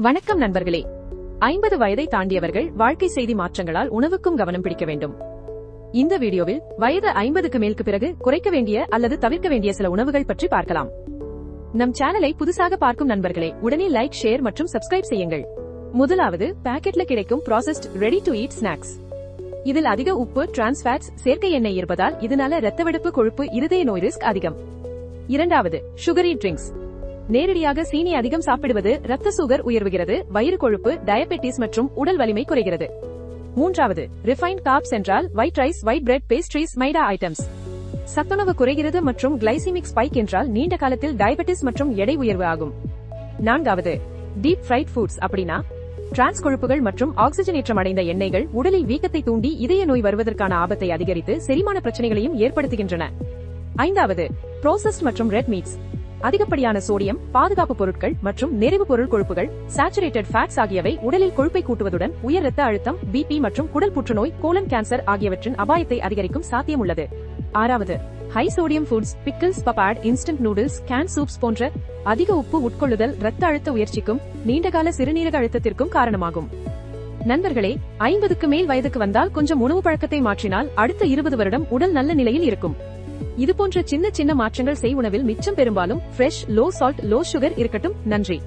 வணக்கம் நண்பர்களே. ஐம்பது வயதை தாண்டியவர்கள் வாழ்க்கை செய்தி மாற்றங்களால் உணவுக்கும் கவனம் பிடிக்க வேண்டும். இந்த வீடியோவில் வயது ஐம்பதுக்கு மேலுக்கு பிறகு குறைக்க வேண்டிய அல்லது தவிர்க்க வேண்டிய சில உணவுகள் பற்றி பார்க்கலாம். நம் சேனலை புதுசாக பார்க்கும் நண்பர்களே உடனே லைக் ஷேர் மற்றும் சப்ஸ்கிரைப் செய்யுங்கள். முதலாவது பாக்கெட்ல கிடைக்கும் processed ready to eat snacks இதில் அதிக உப்பு டிரான்ஸ்பேட்ஸ் சேர்க்கை எண்ணெய் இருப்பதால் இதனால ரத்த வெடிப்பு கொழுப்பு இருதய நோய் ரிஸ்க் அதிகம். இரண்டாவது சுகரி ட்ரிங்க்ஸ் நேரடியாக சீனி அதிகம் சாப்பிடுவது ரத்த சுகர் உயர்வுகிறது வயிறு கொழுப்பு டயபெட்டிஸ் மற்றும் உடல் வலிமை குறைகிறது. மூன்றாவது ரிஃபைன்ட் காப்ஸ் என்றால் white rice white bread pastries maida items சத்துணவு குறைகிறது மற்றும் கிளைசிமிக் ஸ்பைக் என்றால் நீண்ட காலத்தில் டயபெட்டிஸ் மற்றும் எடை உயர்வு ஆகும். நான்காவது டீப் ஃப்ரைட் ஃபுட்ஸ் அப்படின்னா டிரான்ஸ் கொழுப்புகள் மற்றும் ஆக்சிஜனேற்றம் அடைந்த எண்ணெய்கள் உடலில் வீக்கத்தை தூண்டி இதய நோய் வருவதற்கான ஆபத்தை அதிகரித்து செரிமான பிரச்சனைகளையும் ஏற்படுத்துகின்றன. ஐந்தாவது ப்ரோசஸ்ட் மற்றும் ரெட் மீட்ஸ் அதிகப்படியான சோடியம் பாதுகாப்பு பொருட்கள் மற்றும் நிறைவு பொருள் கொழுப்புகள் சாச்சுரேட்டட் ஃபேட்ஸ் ஆகியவை உடலில் கொழுப்பை கூட்டுவதுடன் உயர் ரத்த அழுத்தம் பிபி மற்றும் குடல் புற்றுநோய் கோலன் கேன்சர் ஆகியவற்றின் அபாயத்தை அதிகரிக்கும் சாத்தியம் உள்ளது ஆறாவது high sodium foods pickles papad instant noodles can soups போன்ற அதிக உப்பு உட்கொள்ளுதல் ரத்த அழுத்த உயர்ச்சிக்கும் நீண்டகால சிறுநீரக அழுத்தத்திற்கும் காரணமாகும். நண்பர்களே ஐம்பதுக்கு மேல் வயதுக்கு வந்தால் கொஞ்சம் உணவு பழக்கத்தை மாற்றினால் அடுத்த இருபது வருடம் உடல் நல்ல நிலையில் இருக்கும். இது போன்ற சின்ன சின்ன மாற்றங்கள் செய் உணவில் மிச்சம் பெரும்பாலும் fresh low salt low sugar இருக்கட்டும். நன்றி.